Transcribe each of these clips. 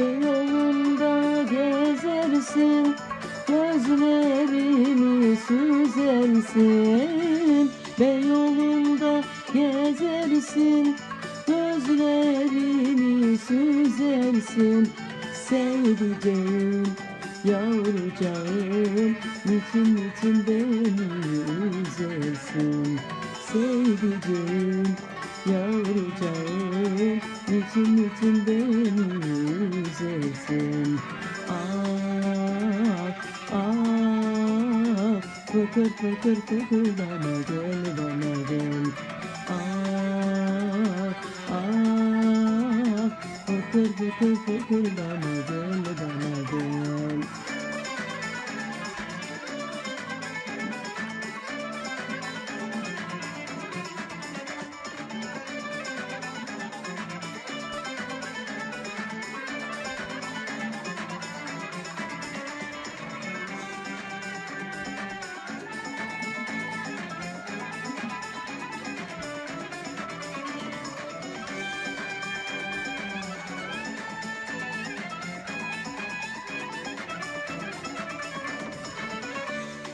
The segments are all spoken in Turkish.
Beyoğlu'nda gezersin Gözlerimi süzersin. Beyoğlu'nda gezersin Gözlerimi süzersin. Sevdiceğim Yavrucağım Niçin niçin beni üzersin? Sevdiceğim Yavrucağım Niçin niçin beni soon. Ah, ah, poker, poker, poker, I'm a girl, I'm. Ah, ah, poker, poker, poker, I'm a.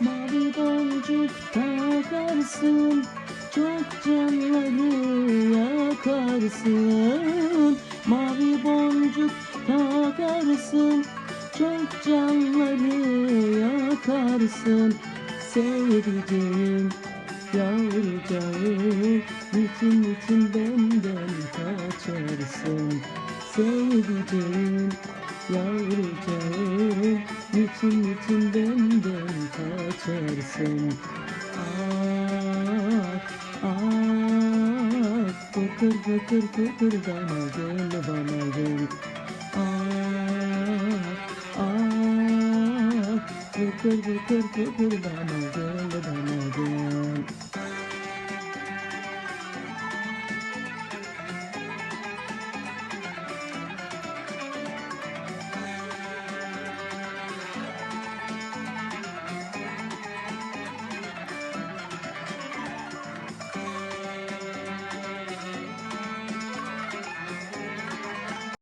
Mavi boncuk takarsın Çok canları yakarsın. Mavi boncuk takarsın Çok canları yakarsın. Sevdiceğim Yavrucağım Niçin niçin benden kaçarsın. Sevdiceğim Yavrucağım Niçin niçin benden sing. Kukur kukur kukur gana gel bana gel Kukur kukur kukur gana gel bana gel